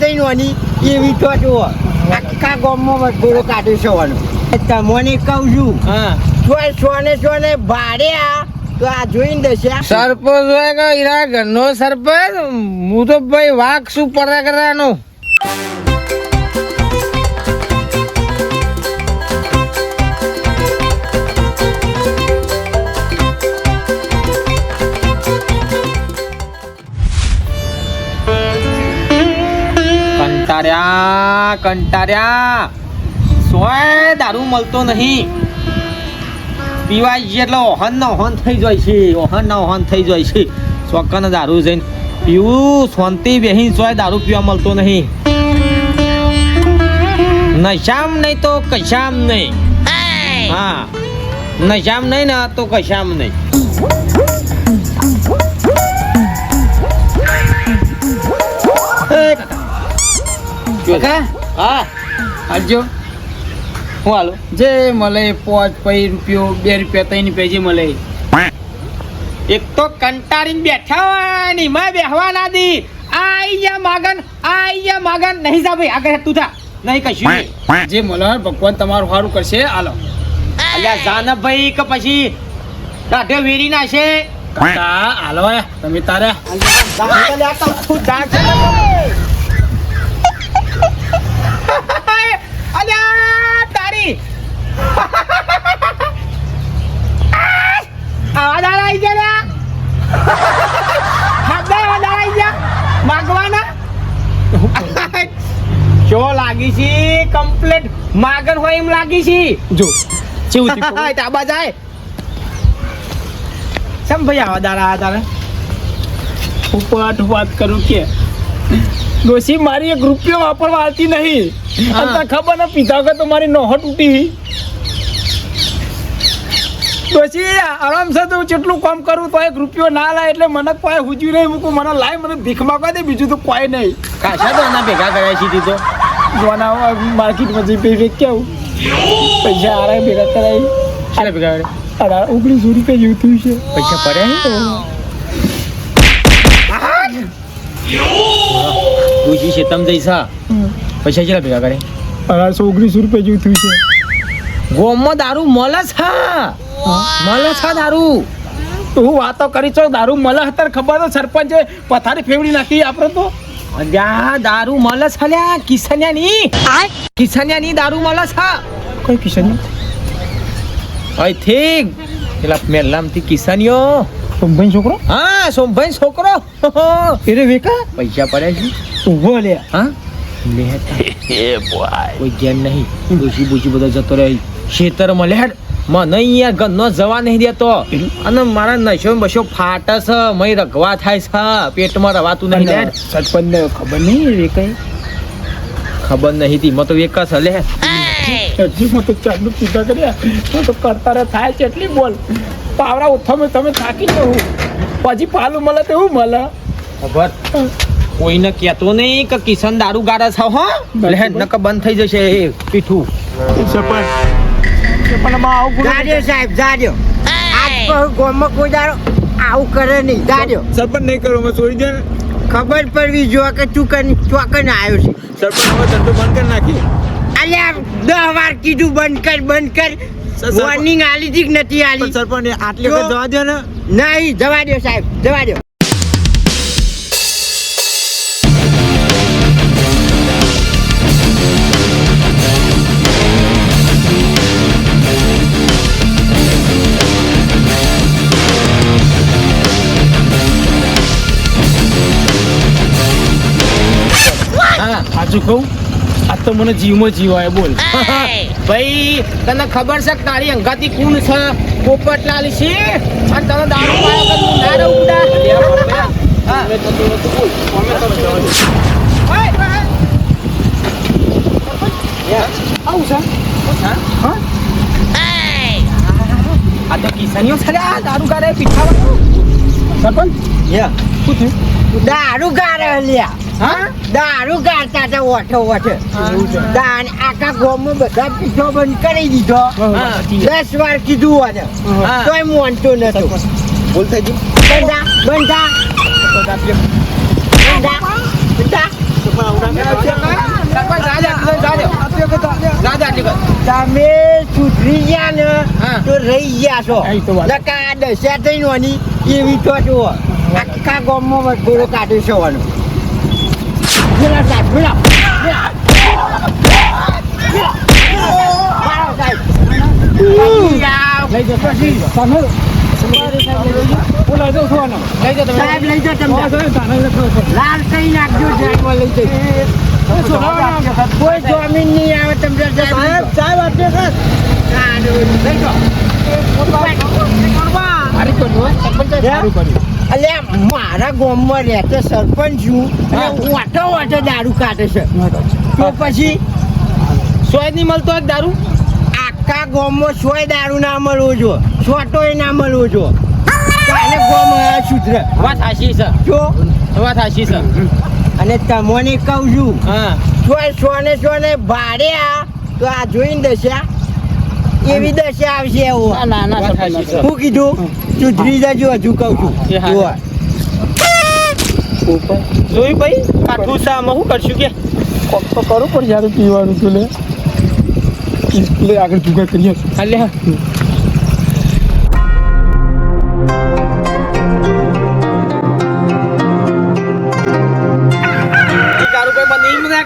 થઈ નોની એવી તો જુઓ. આખા ગામમાં ગોળો કાઢી જવાનો તમને કહું છું હા. તોય સોને સોને આ તો આ જોઈને દેશે સરપંચ હોય કે ઈરા ઘરનો સરપંચ હું તો ભાઈ વાઘ શું પરા કરવાનો કંટાર્યા કંટાર્યા. સોય દારૂ મળતો નહીં. પીવા જઈએ એટલે ઓહન ના ઓહન થઈ જાય છે ઓહન ના ઓહન થઈ જાય છે. ચોક્કસ દારૂ જઈને પીવું શાંતિ બેહી સોય દારૂ પીવા મળતો નહીં. નશામ નહીં તો કશામ નહીં. હા નશામ નહીં ને તો કશામ નહીં. કાકા? હા. હાલજો હું હાલો. જે મળે પાંચ પૈ રૂપિયો બે રૂપિયા ત્રણ રૂપિયા જે મળે એક તો કંટાળીને બેઠા હોય ને બેહવા ના દી. આઈયા માગન આઈયા માગન. નહીં જા ભાઈ આગળ તું થા નહીં કશું જે મળે ભગવાન તમારું સારું કરશે. હાલો. અલ્યા જાન ભાઈ કે પછી કાઢે વેરી નાખે કાકા હાલો તમે તારે. અલ્યા આવી ગયા આવાજ આવી ગયા માગવાના જો લાગી છે કમ્પ્લીટ માગણ હોય એમ લાગી છે જો કેવું થયું જાય. સમ ભાઈ આવા દાડા વાત કરું કે ડોશી મારી એક રૂપિયો વાપરવા આવતી નહીં. ખબર ને પીધા વગર તો મારી નોહટ તૂટી. ડોશી આરામસર તો હું જેટલું કામ કરું તો એક રૂપિયો ના લાય એટલે મને કોઈ હુજ્યું નહીં. મૂકું મને લાય મને ભીખ માંગવા દે બીજું તો કોઈ નહીં. કાશા તો એના ભેગા કર્યા છે તો જોવાના માર્કેટમાં જઈ પૈસા કેવું પૈસા આરા ભેગા કરાય. કેટલા ભેગા કરે? અઢાર ઓગણીસો રૂપિયા જેવું થયું છે. પૈસા પડ્યા પૂછી છે તમ જઈશા? પૈસા કેટલા ભેગા કરે? અઢારસો ઓગણીસો રૂપિયા જેવું થયું છે. ગોમમાં દારૂ મળે છે. મળે છે દારૂ? તું વાતો કરી છો દારૂ મળે અત્યારે ખબર તો સરપંચે પથારી ફેવડી નાખી આપણે તો? અજા દારૂ મળે છે લ્યા કિસન્યા ની કિસન્યા ની દારૂ મળે છે. કોઈ કિશન આઈ ઠીક. પેલા મેલામથી કિસાનીઓ સોમભાઈ છોકરો? હા સોમભાઈ છોકરો. એરે વેકા? પૈસા પડ્યા છે? ઊભો લે. હા? લે કોઈ ગેમ નહીં. બુજી બુજી બધો જતો રહે. ખેતર મળે હેડ. મને અહીંયા ગન્નો જવા નહીં દેતો. અને મારા નશો બસો ફાટે છે મય રગવા થાય છે પેટમાં રવાતું નહીં હેડ સરપંચ ને ખબર નહીં એ કઈ? ખબર નહીં હતી મતો એક જ હલે. હજી તો ચાલુ પીધા કર્યા. હું તો કરતા રહે થાય છે એટલી બોલ. પાવડા મેં તમે થાકી જવું પછી પાલું મળે તો એવું મળે. ખબર? કોઈને કહેતો નહીં કે કિશન દારૂ ગાડા છે હો નકર બંધ થઈ જશે એ પીઠું. સરપંચ પણ આમાં આવું ગુનો જાડ્યો સાહેબ જાડ્યો. આજ પર ગામમાં કોઈ દાડો આવું કરે નહીં જાડ્યો. સરપંચ નહીં કરો મેં છોડી દે ખબર પડવી જો કે તું કન ચોકન આવ્યો છે. સરપંચ હવે ધંધો બંધ કરી નાખી અલ્યા દસ વાર કીધું બંધ કર બંધ કર. વોર્નિંગ આલી હતી કે નથી આલી? સરપંચ આટલી વખત જવા દો ને. નહીં જવા દો સાહેબ જવા દો સાચું કહું આ તો મને જીવમાં જીવાય બોલ. ભાઈ તને ખબર છે કે તારી અંગાતી કુણ છે? પોપટલાલ છે અને તને દારૂ પાયો તું ના રહું બુડા હા. આવું છે? હા? આ તો કિસાનીઓ છે આ દારૂ ગાડે પીઠાવાનું સરપંચ? શું થયું? દારૂ ગારે અલ્યા હા દારૂ કાઢતા હતા ઓઠો ઓઠો. દાન આખા ગામમાં બધા પીઠો બંધ કરી દીધો. દસ વાર કીધું હોય તો. એમ વાંચતો નતો. બોલ થઈ ગયું બંધા બંધા. બંધા બંધા. સરપંચ જા જા, જા જા. જા જા, આટલી કર. તમે સુધરી ગયા ને તો રહી ગયા છો દશા થઈ નોની એવી તો જુઓ આખા ગામમાં વટગોળો કાઢી જવાનો પેલા સાહેબ, પેલા. પેલા. મારો સાહેબ. પછી આવ. લઈ જશો તમે બોલા જાઉં છું. લઈ જાઓ. સાહેબ લઈ જાઓ તમે. લાલ કઈ નાખજો સાહેબમાં લઈ જઈ કોઈ જમીન નહીં આવે તમને સાહેબ સાહેબ આપજો સર લઈ જાઓ સારી કર્યું સારું કર્યું. અલ્યા મારા ગામમાં રહેતો સરપંચ છું અને વાટો વાટો દારૂ કાઢે છે. તો પછી? સોય નહીં મળતો દારૂ? આખા ગામમાં સોય દારૂ ના મળવો જો છોટોય ના મળવો જો કાલે ગામ શુદ્ર વાત હાશી છે. જો. વાત હાશી છે. અને તમને કહું છું હા. સોય સોને સોને આ તો આ જોઈને દશા એવી દશા આવશે એવું. ના, ના. હું કીધું સુધરી જજો હજુ કહું છું. જુઓ. જોયું ભાઈ? કાઠું સામાં શું કરશું કે? કોક તો કરવું પડશે યાર પીવાનું તું લે. લે આગળ જુગા કરીએ. હાલે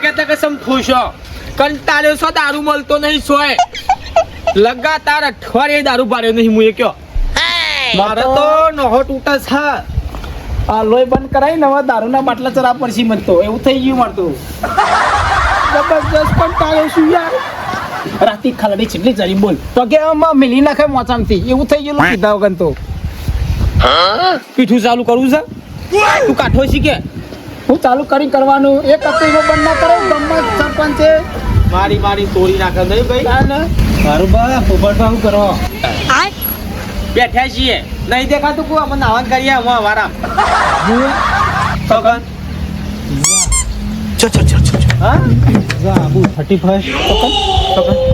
કહેતા કે સમ ખુશ હો. કંટાળ્યો છો દારૂ મળતો નહીં સોય. લગાતાર અઠવાડિયે દારૂ પાડ્યો નહીં હું એ કયો મારે તો નહો તૂટે છે આ લોહી બંધ કરાવી નવા દારૂના બાટલા ચરા પડશે મત એવું થઈ ગયું મારતું જબરજસ્ત પણ તારે શું યાર. રાતી ખાલડી ચીટલી જરી બોલ. તો કે આમાં મિલી નાખે મોચામથી એવું થઈ ગયેલું કીધા વગર તો. પીઠું ચાલુ કરવું છે? તું કાઠો શીખે હું ચાલુ કરી કરવાનું. એક એમાં બંધ ના કરો ગમત સરપંચે. મારી મારી તોડી નાખે નહીં ભાઈ. મારું બા પોપટ ભાવ કરો બેઠ્યા છીએ. નહીં દેખાતું કોઈ અમે નાવાન કરીએ અમે વારા સગન હા?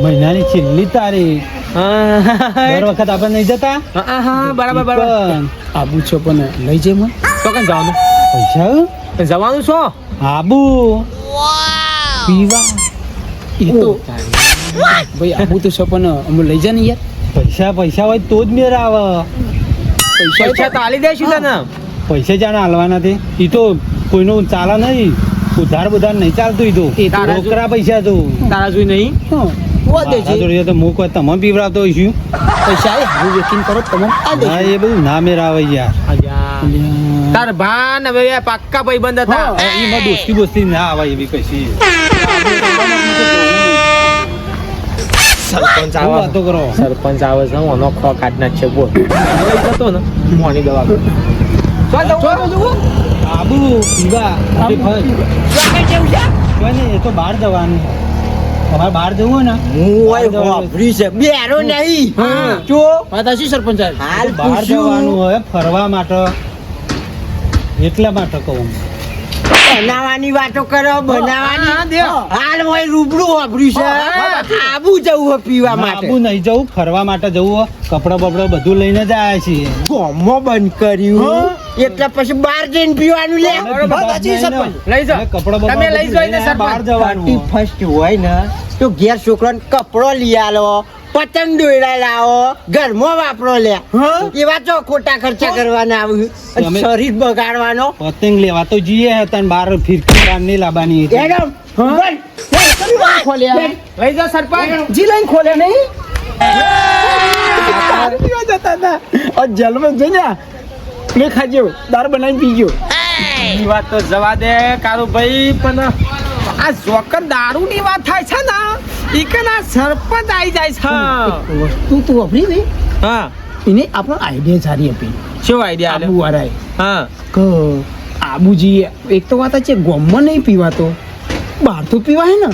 મહિનાની છેલ્લી તારીખ. દર વખત આપણે નહીં જતા? હા હા બરાબર બરાબર. આબુ છો પણ લઈ જઈ મને. સગન જવાનું. પૈસા જવાનું છો આબુ. પીવા. એ તો ભાઈ આવું તો સપન અમે લઈ જા ને યાર પૈસા પૈસા હોય તો જ મેર આવે પૈસા તો આલી દેશું તને પૈસા જાણે હાલવાના તે એ તો કોઈનું ચાલે નહીં ઉધાર બધાર નહીં ચાલતું ઈ એ તો રોકડા પૈસા તો તારા જોઈ નહીં હા ઓ દે તો તમે પીવડાવતો હોઈશું પૈસા હું વેકિંગ કરો તમે આ દે હા એ બધું ના મેર આવે યાર તાર ભાન હવે પાક્કા ભાઈ બંધ હતા એમાં દોસ્તી બોસ્તી ના આવે એવી કશી સરપંચ શું વાતો કરો સરપંચ આવે છે ઓનો ખો કાઢ નાખશે બોલ. જતો ને. મોની દવા. આબુ પીવા એ તો બહાર જવાનું. તમારે બહાર જવું હોય ને હું હોય વાપરી છે. બેરો નહીં. હા. જો. શું સરપંચ હાલ બહાર જવાનું હોય ફરવા માટે. એટલા માટે કહું. બનાવવાની વાતો કરો બનાવવાની. હાલ હોય રૂબરૂ વાપર્યું છે. આબુ જવું હોય પીવા માટે. આબુ નહીં જવું ફરવા માટે જવું હોય કપડા બપડા બધું લઈને જ આવ્યા છીએ ગોમો બંધ કર્યું. એટલે પછી બહાર જઈને પીવાનું લે. લઈ જાઓ. કપડા તમે લઈ જાઓ બહાર જવાનું. ફર્સ્ટ હોય ને તો ઘેર છોકરાને કપડો લઈ આલો. પતંગ દોયડા લાવો ઘરમાં વાપરો લે. એવા તો ખોટા ખર્ચા કરવાના આવ્યું તમે- શરીર બગાડવાનો. પતંગ લેવા તો જઈએ હતા બાર ફિરકી બહાર નહીં લાવવાની એડમ ખોલ્યા લઈ જાઓ સરપંચ. જી લાઈન ખોલ્યા નહીં. જતા હતા આ જઈને પ્લે ખાજો દારૂ બનાવીને પીજો ઈ વાત તો જવા દે કારું ભાઈ પણ આ જોકર દારૂ ની વાત થાય છે ને. ઈ કે ના સરપંચ આવી જાય છે. વસ્તુ તું વાપરી દે. હા. એને આપણો આઈડિયા સારી આપી. શું આઈડિયા આબુ વાળાએ હા. ક આબુજી એક તો વાત છે ગોમમાં નહીં પીવાતો. બહાર તો પીવાય ને.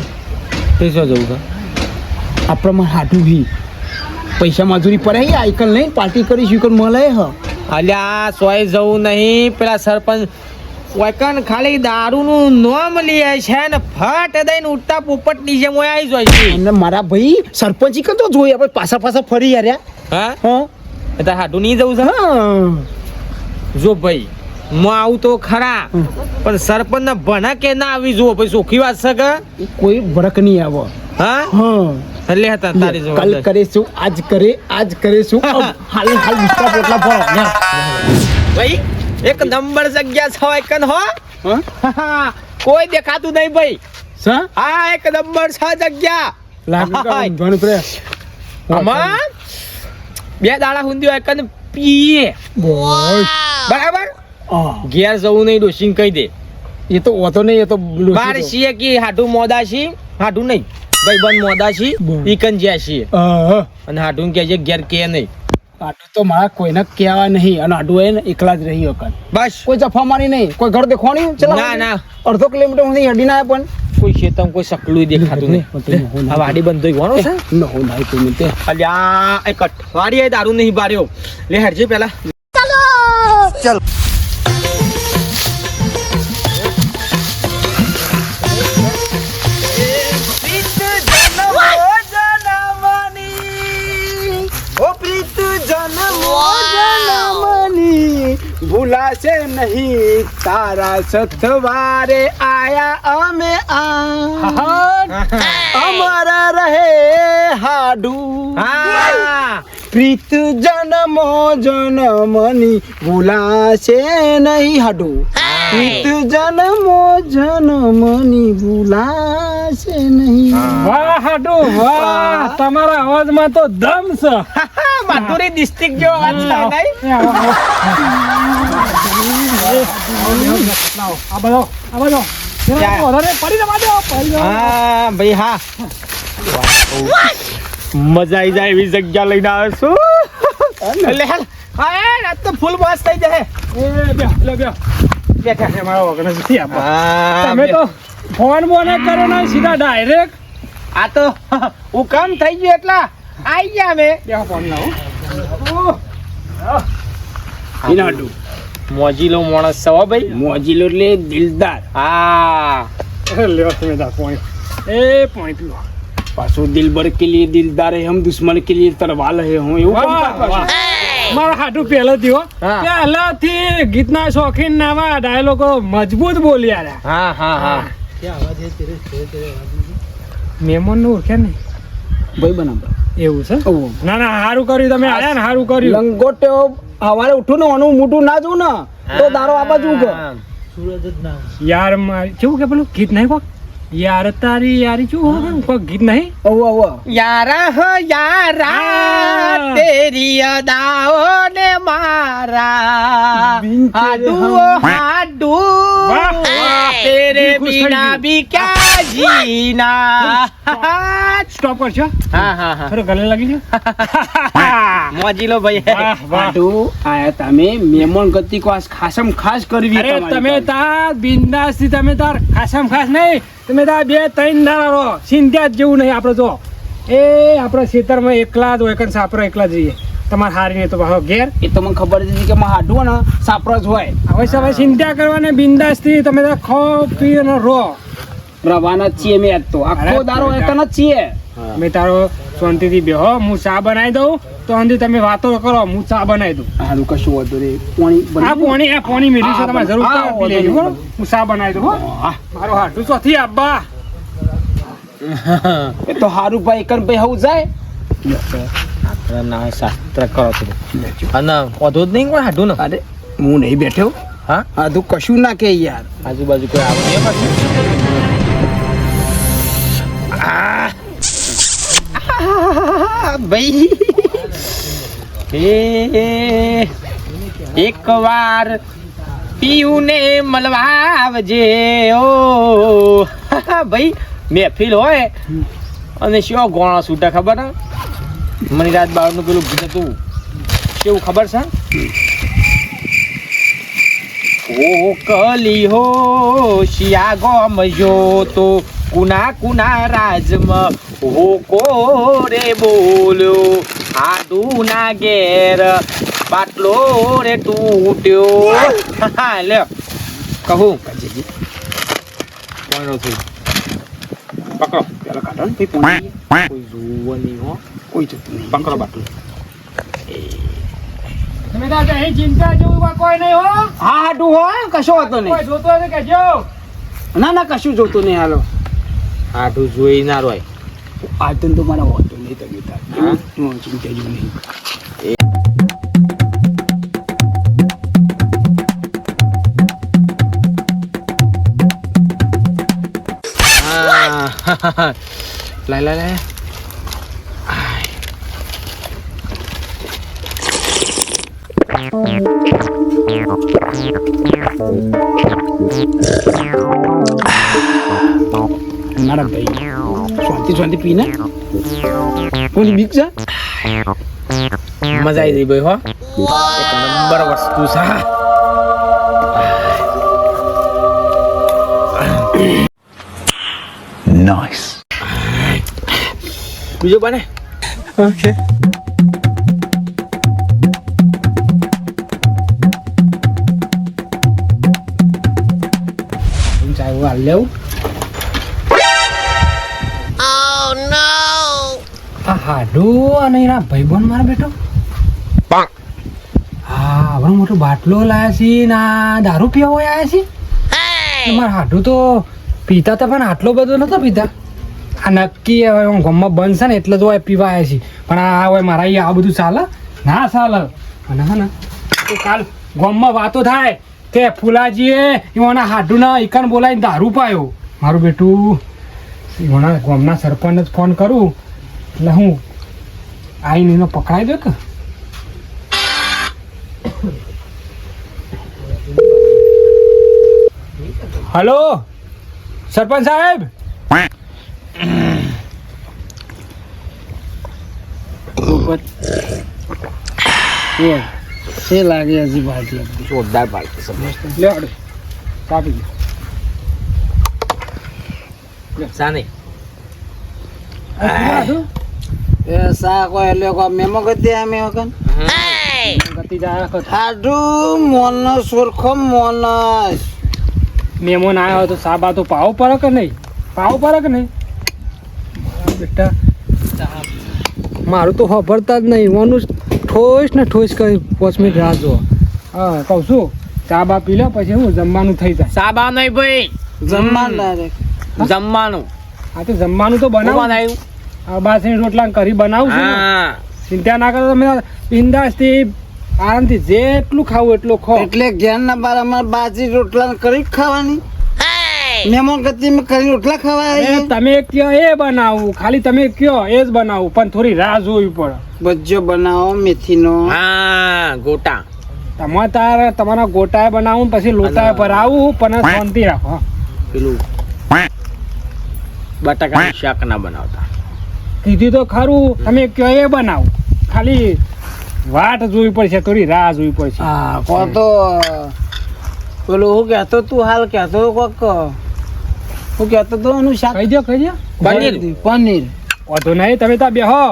તે શું જવું છે. આપણામાં હાટું ભી. પૈસા મજૂરી પર હે આઈકલ નહીં પાર્ટી કરીશું કે મળે હ. અલ્યા સોય જવું નહીં પેલા સરપંચ વૈકન ખાલી દારૂનું નોમ લે છે ને ફટ દઈને ઉઠતા પોપટ નીચે મોય આવી જાય છે. અને મારા ભાઈ સરપંચી કરતો જોઈએ આપણે પાછા પાછા ફરી યાર હા? હા? તાર હાટું નહીં જવું છે? જો ભાઈ હું આવું તો ખરા પણ સરપંચ ભણે કે ના આવી જુઓ? ભાઈ સોખી વાત છે કે? કોઈ ભડક નહીં આવો. હા? હા. એટલે હતા તારી કલ જવાબદારી. કરીશું આજ કરે આજ કરીશું. હાલ હાલ વિસ્તાર પોટલા ભરો. ભાઈ એક નંબર જગ્યા છો એક હો. કોઈ દેખાતું નહીં ભાઈ. હા એક નંબર છ જગ્યા. આમાં બે દાડા હુંદ્યો હોય પીએ. બરાબર? ઘેર જવું નહીં ડોશીને કહી દે. એ તો ઓતો નહીં એ તો બાર. છીએ કે હાઠું મોદા છી હાઠું નહીં. ભાઈ બંધ મોદા છી ઈકન જ્યાં છીએ. અને હાઠું કે છે ઘેર કે નહીં. આટલું તો મારા કોઈને કહેવા નહીં અને આડું એને એકલા જ રહી વખત બસ. કોઈ જફા મારી નહીં કોઈ ઘર દેખવાની ના, ના. અડધો કિલોમીટર નહીં અડી ના પણ. કોઈ ખેતમ કોઈ સકલું દેખાતું નહીં. આ વાડી બંધ થઈ ગયો છે ન હો નાઈ કોઈ મિનિટે અલ્યા એ કઠવાડી એ દારૂ નહીં બાર્યો. લે હેડજે પેલા ભૂલાશે નહીં. તારા સથવારે આયા અમે આ. અમારા રહે હાડુ. હા. પ્રીત જન્મો જન્મની ભૂલાશે નહીં હાડુ. પ્રીત જન્મો જન્મની ભૂલાશે નહીં. વાહ હાડુ વાહ. તમારા અવાજમાં તો દમ છે માધુરી ડિસ્ટ્રિક્ટ જેવો અવાજ થાય નહીં? હા હા મજા આવી જાય એવી જગ્યા લઈને આવે છું હા રાત તો ફૂલ બસ થઈ જાય બેઠા એ મારો વગર ફોન કરો ને સીધા ડાયરેક્ટ આ તો હુકમ થઈ ગયો એટલા આવી ગયા અમે ફોન લાવો. એના હાડુ મોજીલો માણસ સવા ભાઈ. મોજીલો એટલે દિલદાર. હા. લ્યો તમે દા પોઈન્ટ એ પોઈન્ટ લો પાછો દિલબર કે લીએ દિલદાર હે હમ દુશ્મન કે લીએ તરવાલ હે હું એવું મારા હાટુ પહેલો થયો. પહેલાથી ગીતના શોખીન નામાં ડાયલોગો મજબૂત બોલ્યા રહ્યા. હા હા હા. મેમોનનું ઓળખ્યા ને ભાઈ બનાવ એવું છે? ના ના સારું કર્યું તમે આયા ને સારું કર્યું. લંગોટે હવારે ઉઠું ને આનું મોટું ના જોઉં ને તો દારો આ બાજુ ઉગો યાર મારી કેવું કે પેલું? ગીત નહીં કોક? યાર તારી યારી શું કોક ગીત નહીં? અવ અવ યારા હો યારા. તેરી અદાઓ ને મારા હાડુ. હાડુ. તેરે ગયું. ભી ક્યા જીના સ્ટોપ કરશો હા હા હા. ખરો ગલે લાગી ગયો મોજીલો ભાઈ. વાહ આયા તમે મહેમાન ગતિ કોસ ખાસમ ખાસ કરવી અરે તમે. તાર બિંદાસથી તમે તાર ખાસમ ખાસ નહીં. તમે તાર બે ત્રણ દાડા રહો. સિંધ્યા જેવું નહીં આપણે જો. એ આપણે ખેતરમાં એકલા જ હોય કારણ સાપરો એકલા જ રહીએ. તમારે હારી નહીં તો પાછો ઘેર. એ તો મને ખબર છે હતી કે માં હાડું ને સાપરો જ હોય. હવે સવારે ચિંતા કરવાને બિંદાસથી તમે તાર ખો પી અને રહો. રવાના છીએ મેં તો. આખો દારો એકના છીએ. મેં તારો શાંતિથી બેહો હું ચા બનાવી દઉં તો અંધી તમે વાતો કરો હું ચા બનાવી દઉં. હારું કશું વાંધો નહીં. પાણી આ બનાવી પોણી આ પોણી મેલી છે તમારે જરૂર પડે પી લેજો, હું. ચા બનાવી દઉં હો. હા. મારો હાટું ચોથી આબ્બા એ તો હારું ભાઈ કર ભાઈ હવું જાય. ના શાસ્ત્ર કરો છો. અને વધુ જ નહીં કોઈ હાડું ને? અરે હું નહીં બેઠો. હા? હા તું કશું ના કે યાર. આજુબાજુ કોઈ આવે ભાઈ. એ એક વાર પીયુને મળવા આવજે ઓ ભાઈ, મહેફિલ હોય. અને શો ગોણા છૂટા ખબર? મને રાત બારનું પેલું ગીત હતું. કેવું ખબર છે? ઓ કલી હો શિયા ગો મજો તો કુના કુના રાજમાં હો કોરે બોલ્યો? આડું ના ઘેર બાટલો રે તૂટ્યો. હા લે કહું કોઈનો થયું પકડો. પેલા કાઢો ને ભાઈ કોઈ જુઓ નહીં હો. કોઈ જતું નહીં. પકડો બાટલો. તમે માટે અહીં ચિંતા જેવું કોઈ નહીં હો. હા હાડું હોય કશો હતો નહીં. જોતો હશે કહેજો ના ના કશું જોતું નહીં હાલો. આઠું જોઈ ના રોય આટલું તો મારા હોતું નહીં તમે તાર એવું ચિંતા જેવું નહીં હા લાય લાય લાય મારા ભાઈ શાંતિ શાંતિ પીને કોની બીક છે મજા આવી ગઈ ભાઈ હો એક નંબર વસ્તુ છે બીજો બને ઓકે ચાહું હાલ લેવું આ હાડું અને એના ભાઈબંધ મારો બેટો? હા આપણો મોટો બાટલો લાયા છે ના દારૂ પીવા હોય આયા છે? મારા હાડું તો પીતા હતા પણ આટલો બધો નતો પીતા. આ નક્કી હવે હું ગમમાં બંધ છે ને એટલે જ હોય પીવા આવ્યા છે. પણ આ હોય મારા આ બધું ચાલે? ના ચાલે. અને હા ને તો કાલ ગમમાં વાતો થાય કે ફુલાજીએ એના હાડુના એકાન બોલાવીને દારૂ પાયો. મારું બેટું એના ગામના સરપંચને જ ફોન કરું. એટલે હું આઈને એનો પકડાઈ દો કે? હલો? સરપંચ સાહેબ? છે લાગે હજી બાજી જોરદાર પાલતી છે લે અડે કાપી દે. સા એ સા કોઈ એટલે કોઈ મેમો ગતિ અમે વખત. ગતિ જાય વખત હાડું મોનસ સુરખો મોનસ. મહેમાન આવ્યો તો સાબા તો પાવ પર કે નહીં? પાવ પર કે નહીં? મારા બેટા મારું તો ખબરતા જ નહીં. ઓનું ઠોસ ને ઠોસ કરી પાંચ મિનિટ રાહ જો હા કહું છું સાબા પી લો પછી હું જમવાનું થઈ જાય. સાબા નહીં ભાઈ. જમવાનું જમવાનું. હા તો જમવાનું તો બનાવવાનું આવ્યું બાસી રોટલા કરી બનાવું છું ને. ચિંતા ના કરો તમે બિંદાસથી આરામથી જેટલું ખાવું એટલું ખો. એટલે ઘેર ના બાર અમારે બાજી રોટલા કરી ખાવાની. મહેમાન ગતિ કરી રોટલા ખાવા તમે કયો એ બનાવું? ખાલી તમે કયો એ જ બનાવું પણ થોડી રાહ જોવી પડે. બજ્જો બનાવો મેથીનો. હા ગોટા. તમારા તાર તમારા ગોટાએ બનાવું પછી લોટા પર આવું પણ શાંતિ રાખો પેલું બટાકા શાક ના બનાવતા. કીધું તો ખરું તમે કયો એ બનાવું. ખાલી વાટ જોવી પડશે થોડી રાહ જોવી પડશે. હા કો તો પેલું હું કહેતો તું હાલ કહેતો કોક હું કહેતો તો એનું શાક? કહી દો કહી દો પનીર. પનીર. વધુ નહીં તમે ત્યાં બેહો.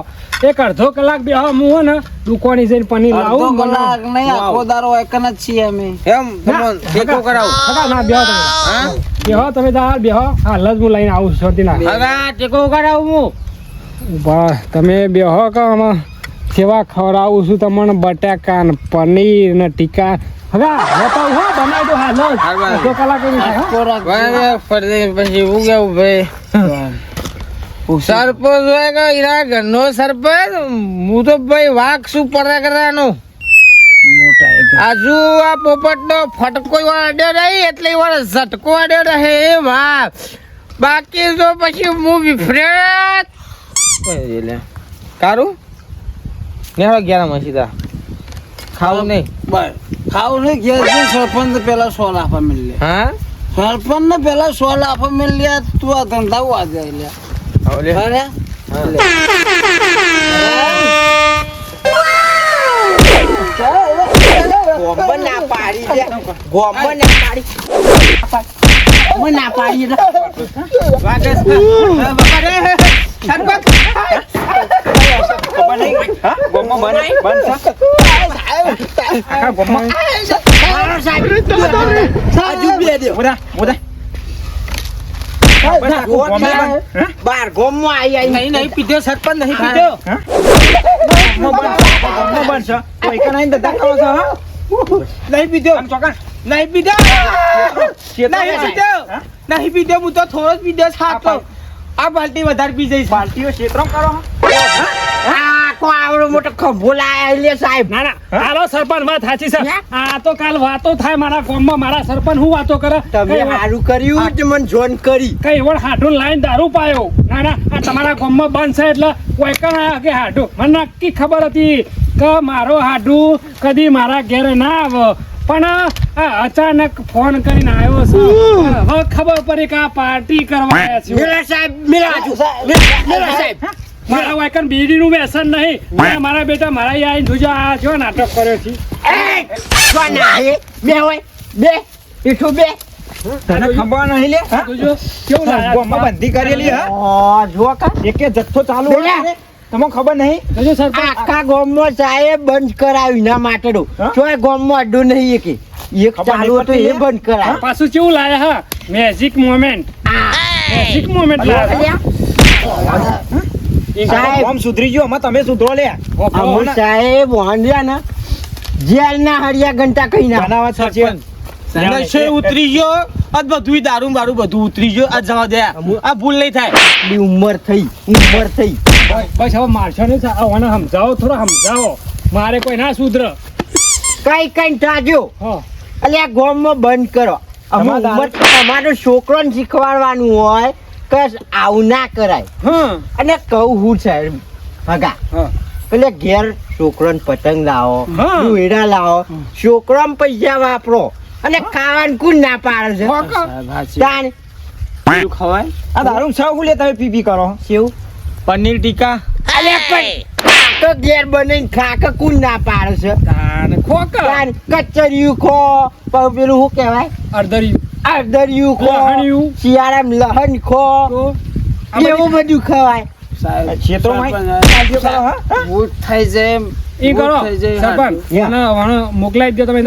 એક અડધો કલાક બેહો હું હો ને દુકાની જઈને પનીર અડધો લાવું કલાક નહીં આખો દારો એકન જ છીએ અમે. એમ તમે ટેકો કરાવો. ખરા ના બેહો તમે. હા? બેહો તમે તાર બેહો હાલ જ હું લઈને આવું છું ના ટેકો કરાવું હું. ઊભા તમે બેહો કે આમાં? કેવા ખવડાવું છું તમને? બટાકા ને પનીર ને ટીકા. હવે બતાવું હો બનાવી દો હાલ. અડધો કલાક ફરી પછી એવું કેવું ભાઈ? સરપંચ હોય કે ઈરા ઘરનો સરપંચ હું તો ભાઈ વાઘ શું પરા કરવાનો મોટા એક. આજુ આ પોપટનો ફટકો અડ્યો નહીં એટલે વાર ઝટકો અડ્યો રહે એ વાહ. બાકી તો પછી હું વિફરેત કારું? નેહળો ગયા સીધા. ખાવું નહીં. ખાવું નહીં ઘેર સરપંચ પેલા સો લાફા મિલ લે હા? સરપંચ ને પેલા સો લાફા મિલ લે તું આ ધંધા આ જાય. ના પાડી દે. ના પાડી. ના પાડી દે. આખું ગોમ. બાર ગોમમાં આઈ આઈ નહીં નહીં પીધો સરપંચ નહીં પીધો છે. કોઈ કે નહીં ધંધા કરો છો હા? નહીં પીધો આમ નહીં પીધો નહીં પીધો નહીં પીધો હું તો થોડો જ પીધો તો. આ બાલટી વધારે પી જઈશ. બાલટીઓ ક્ષેત્રો કરો આ આવડો મોટો ખંભો લાયા લે સાહેબ. ના ના હાલો સરપંચ વાત સાચી છે. આ તો કાલ વાતો થાય મારા ગામમાં મારા સરપંચ હું વાતો કરે? તમે કર્યું જ મને જોન કરી. કઈ વળ હાડું લાઈન દારૂ પાયો? ના ના આ તમારા ગામમાં બંધ છે એટલે કોઈ કણ કે હાડું મને નક્કી ખબર હતી કે મારો હાડું કદી મારા ઘેરે ના આવે. પણ આ અચાનક ફોન કરીને આવ્યો છે. હવે ખબર પડી કે આ પાર્ટી કરવા આવ્યા છે મેલા સાહેબ. મેલા મેલા સાહેબ. મારા વાયકન બીડીનું વ્યસન નહીં. મેં મારા બેટા મારા અહીંયા જોજો આ જો નાટક કર્યો છે. એ, કોણ હે? બે હોય. બે. ઈઠું બે. તને ખબર નહીં લે? જોજો. કેવું બંધી કરેલી હા? જો કા. એકે જથ્થો ચાલુ? હોય ને, તમને ખબર નહીં? જો સર આખા ગામમાં ચાએ બંધ કરાવી ના માટે હા? ચોય ગામમાં અડ્ડું નહીં કે એક ચાલુ તો એ બંધ કરાય. પાછું કેવું લાયા હા? મેજિક મોમેન્ટ મેજિક મોમેન્ટ લાયા. સાહેબ. સુધરી ગયો અમે તમે સુધરો લે સાહેબ વાંધ્યા ને જેલ ના હરિયા ઘંટા કઈ ના સાચી નશો ઉતરી ગયો આ બધું દારૂ બારૂ બધું ઉતરી ગયો આ જવા દે. આ ભૂલ નહીં થાય. ઉંમર થઈ ઉંમર થઈ. બસ હવે મારશો ને આને સમજાવો થોડો સમજાવો. મારે કોઈ ના સુધર. કઈ કઈ હા. એટલે આ ગામમાં બંધ કરો. અમારો છોકરો ને શીખવાડવાનું હોય કે આવું ના કરાય. અને કહું હું હગા હા. એટલે ઘેર છોકરોને પતંગ લાવો હા. લાવો છોકરો પૈસા વાપરો. અને ખાવાનું કુન ના પાડે છે? ખવાય? આ દારૂ સૌ લે તમે પી પી કરો? શેવું પનીર ટીકા? અલે પણ તો ઘેર બનીને ખા કે કોણ ના પાડે છે? તાન ખોકા. તાણ કચરિયું ખો પેલું શું કહેવાય? અર્ધર્યું. અડદરિયું ખો. શિયાળામાં લહણ ખો. એવું બધું ખવાય. મોકલાઈ દો તમે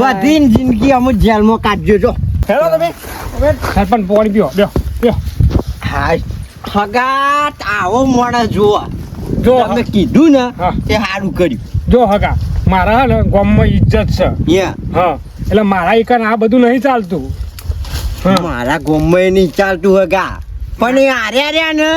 વધીને જિંદગી અમુક જેલમાં કાઢજો જો. હેલો તમે? સરપંચ પાણી પીઓ. બ્યો બ્યો હા હગાત આવો મોડા જોવા. જો અમે કીધું ને. તે સારું કર્યું. જો હગા મારા ને ગામમાં ઇજ્જત છે. હા. એટલે મારા ઈકન આ બધું નહીં ચાલતું. મારા ગોમમાં નહીં ચાલતું હગા. પણ એ આર્યા રહ્યા ને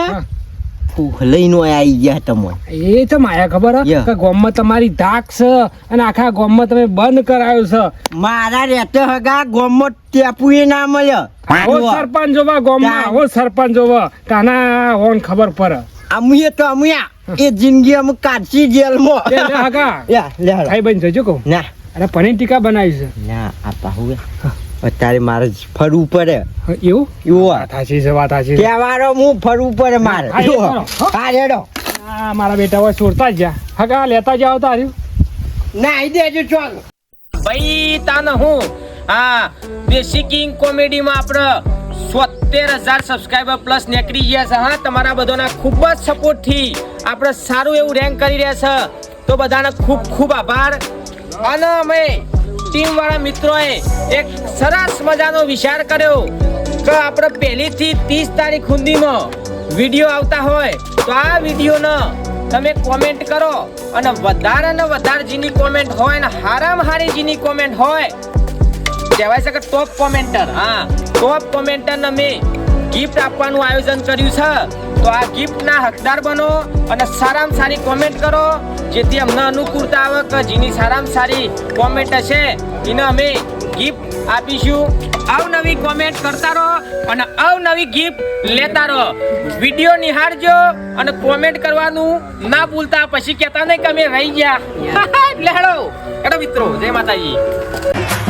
લઈને આવી ગયા તમે એ તો માયા ખબર હે. કે ગોમમાં તમારી ધાક છે અને આખા ગોમમાં તમે બંધ કરાયો છે. મારા રહેતો હગા ગોમમાં ટેપુ એ ના મળ્યો. આવો સરપંચ જોવા ગોમમાં. આવો સરપંચ જોવા. તાના હોન ખબર પડે. અમુએ તો અમુયા એ જિંદગી અમુક કાચી જેલમાં. હગા. ભાઈ બન જજો કહું. ના. અરે પનીર ટીકા બનાવી છે. ના આ પાહુ અત્યારે મારે જ ફરવું પડે. એવું? એવું વાત સાચી છે વાત સાચી છે. હું ફરવું પડે મારે. હા, રેડો. મારા બેટા હોય છોડતા જ જા હગા લેતા જાવ તાર્યું નાઈ દેજો ચાલ. ભાઈ તાને હું. હા દેશી કિંગ કોમેડીમાં આપણે સોતેર હજાર સબસ્ક્રાઈબર પ્લસ નીકળી ગયા છે. હા તમારા બધાના ખૂબ જ સપોર્ટથી આપણે સારું એવું રેન્ક કરી રહ્યા છે. તો બધાને ખૂબ ખૂબ આભાર. અને અમે ટીમ વાળા મિત્રોએ એક સરસ મજાનો વિચાર કર્યો કે આપણે પહેલીથી ત્રીસ તારીખ સુધીમાં વીડિયો આવતા હોય તો આ વિડીયોનો તમે કોમેન્ટ કરો અને વધારે ને વધારે જેની કોમેન્ટ હોય ને હારામાં હારી જેની કોમેન્ટ હોય, કહેવાય છે કે ટોપ કોમેન્ટર હા ટોપ કોમેન્ટરને મેં ગિફ્ટ આપવાનું આયોજન કર્યું છે. તો આ ગિફ્ટના હકદાર બનો અને સારામાં સારી કોમેન્ટ કરો, જેથી અમને અનુકૂળતા આવે કે જેની સારામાં સારી કોમેન્ટ હશે, એને અમે ગિફ્ટ આપીશું. અવનવી કોમેન્ટ કરતા રહો અને અવનવી ગિફ્ટ લેતા રહો. વીડિયો નિહાળજો અને કોમેન્ટ કરવાનું ના ભૂલતા. પછી કહેતા નહીં કે અમે રહી ગયા. એટલે હેડો હેડો મિત્રો, જય માતાજી.